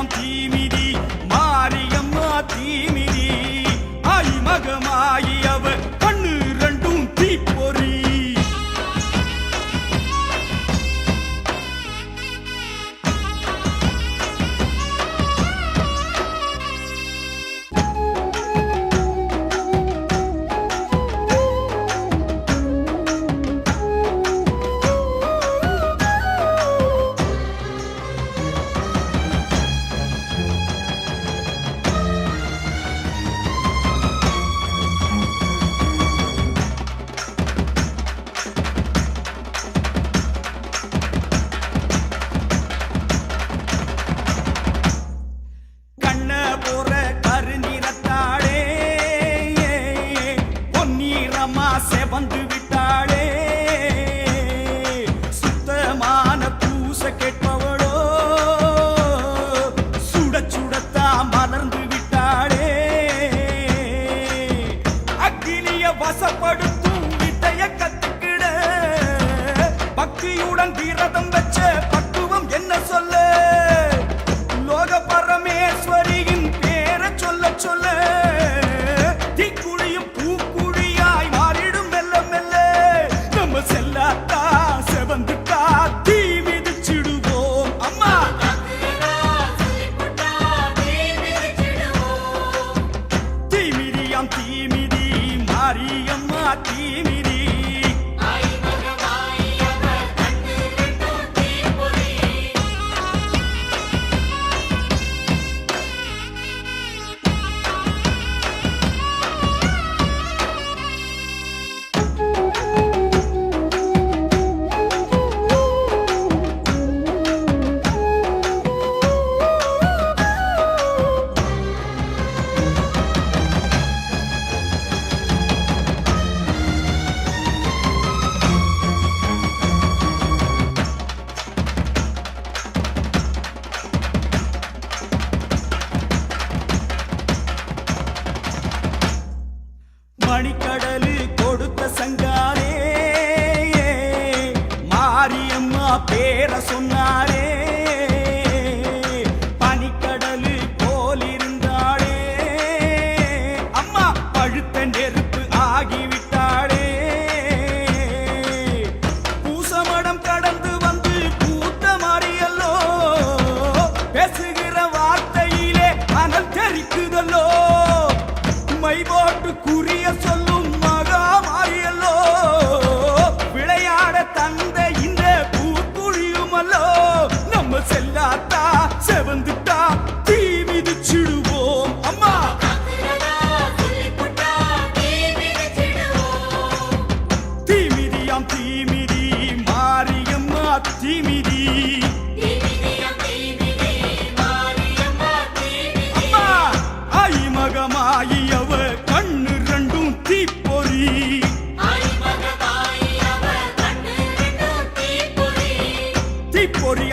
I'm deep. One,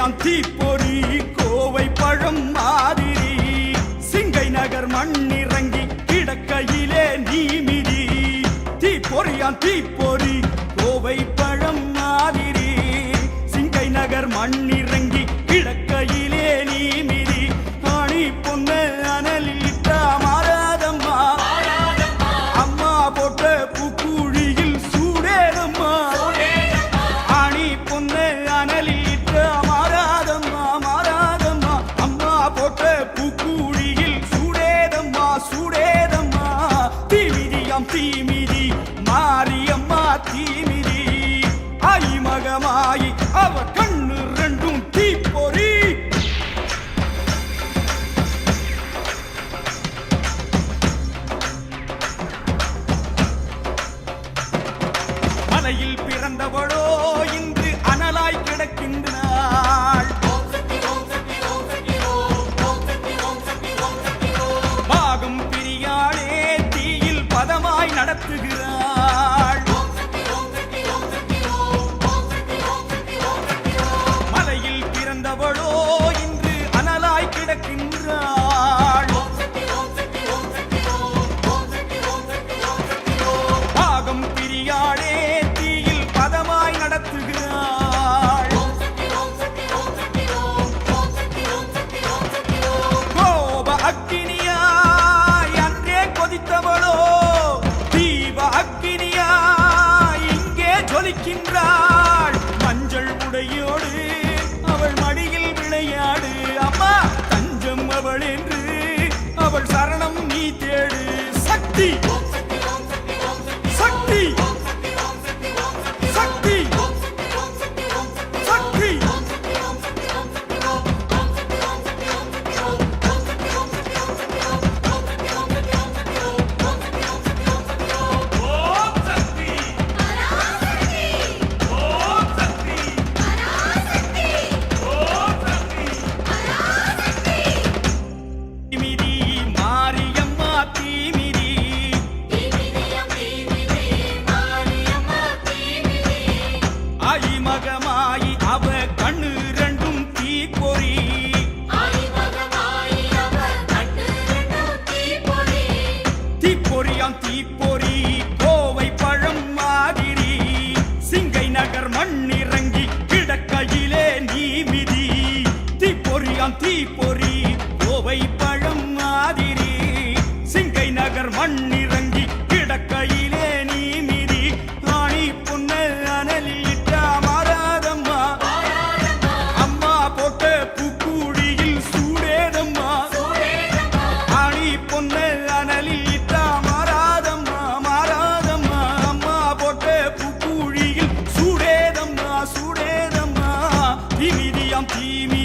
எல்லாம் தீப்பொறி கோவை பழம் மாதிரி. சிங்கை நகர் மண்ணிறங்கி கிடக்கையிலே நீ மிதி. தீப்பொறியான் தீப்பொறி தீமிதி ஐமகமாயி சூடேதம்மா சூடேதம்மா தீமி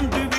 wonder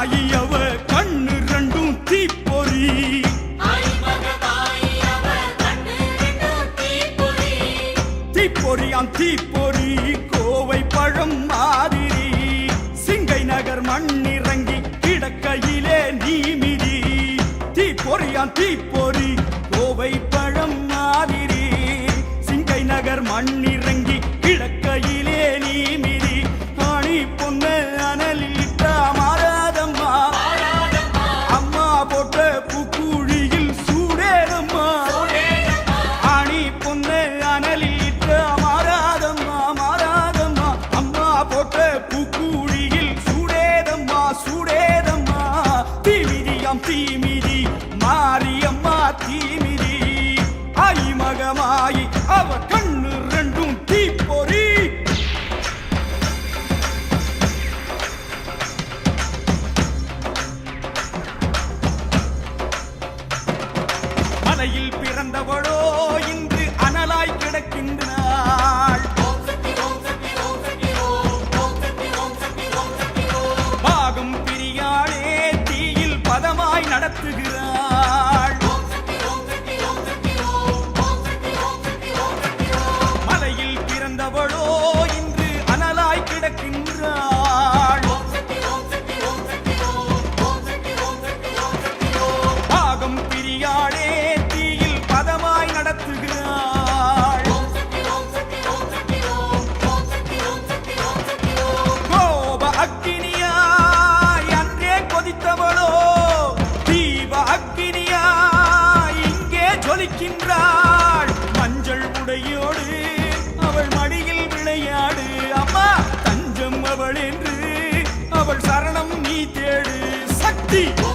தாயியவ கண்ணு ரெண்டும் தீப்பொறி. தீப்பொறியாம் தீப்பொறி கோவை பழம் மாதிரி. சிங்கை நகர் மண்ணிறங்கி கிடக்கையிலே நீ மிதி. தீப்பொறியாம் தீப்பொறி தாய் மகமாயி அவர் கண்ணு ரெண்டும் தீப்பொறி 地。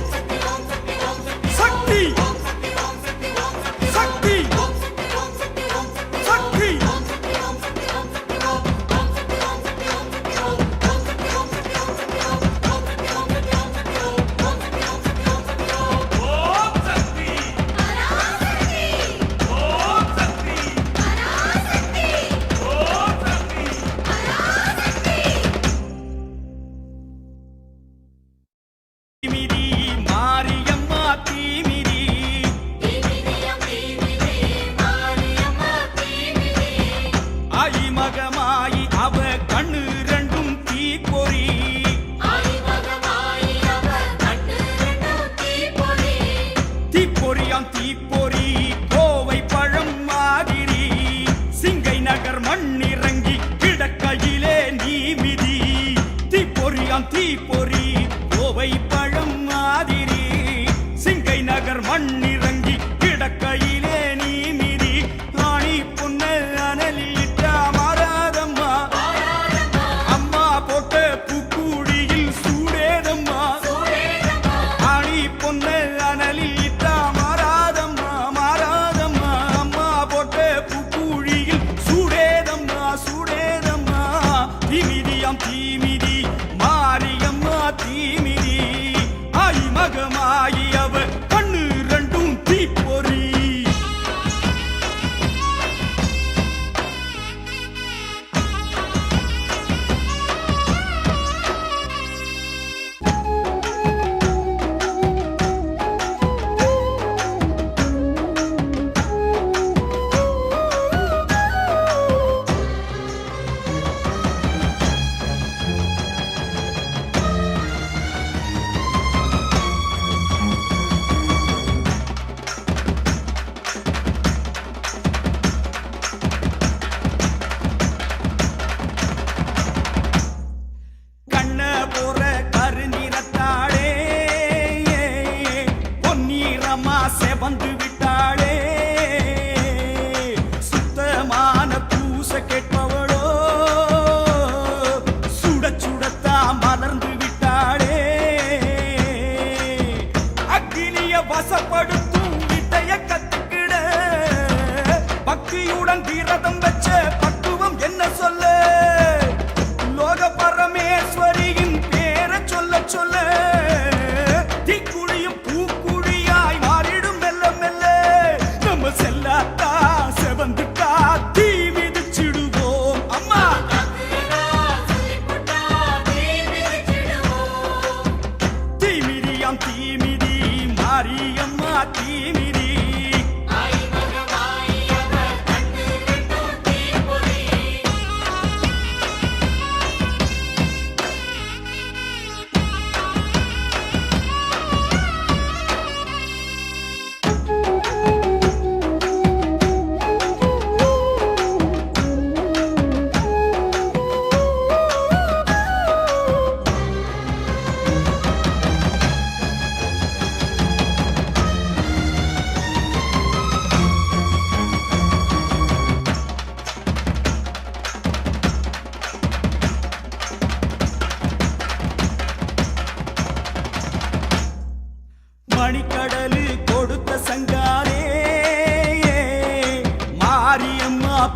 తీమిది మరియమ్మ తీమి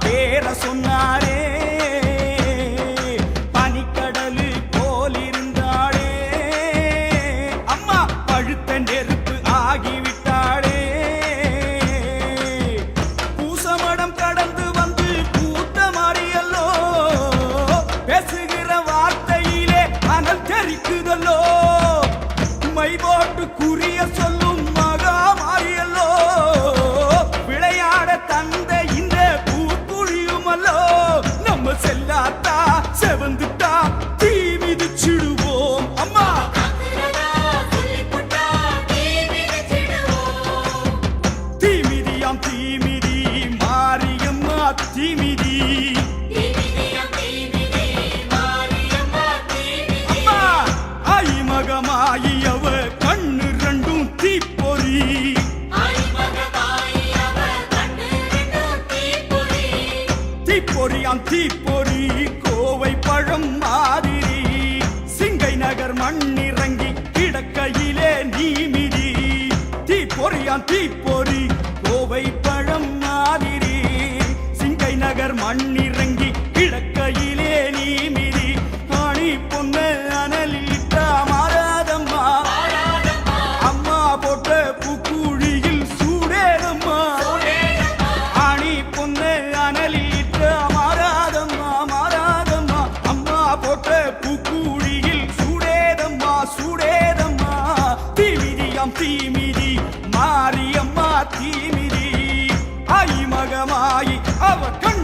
பேர சொன்னார். மாரியம் தீமிதி மாரியம்மா தீமிதி. ஐ மகமாயி அவ கண்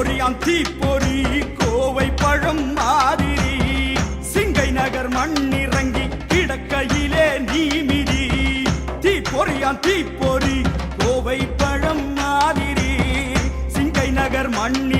பொறியாம் தீப்பொறி கோவை பழம் மாதிரி. சிங்கை நகர் மண்ணிறங்கி கிடக்கையிலே நீமிதி. தீப்பொறியாம் தீப்பொறி கோவை பழம் மாதிரி. சிங்கை நகர் மண்ணி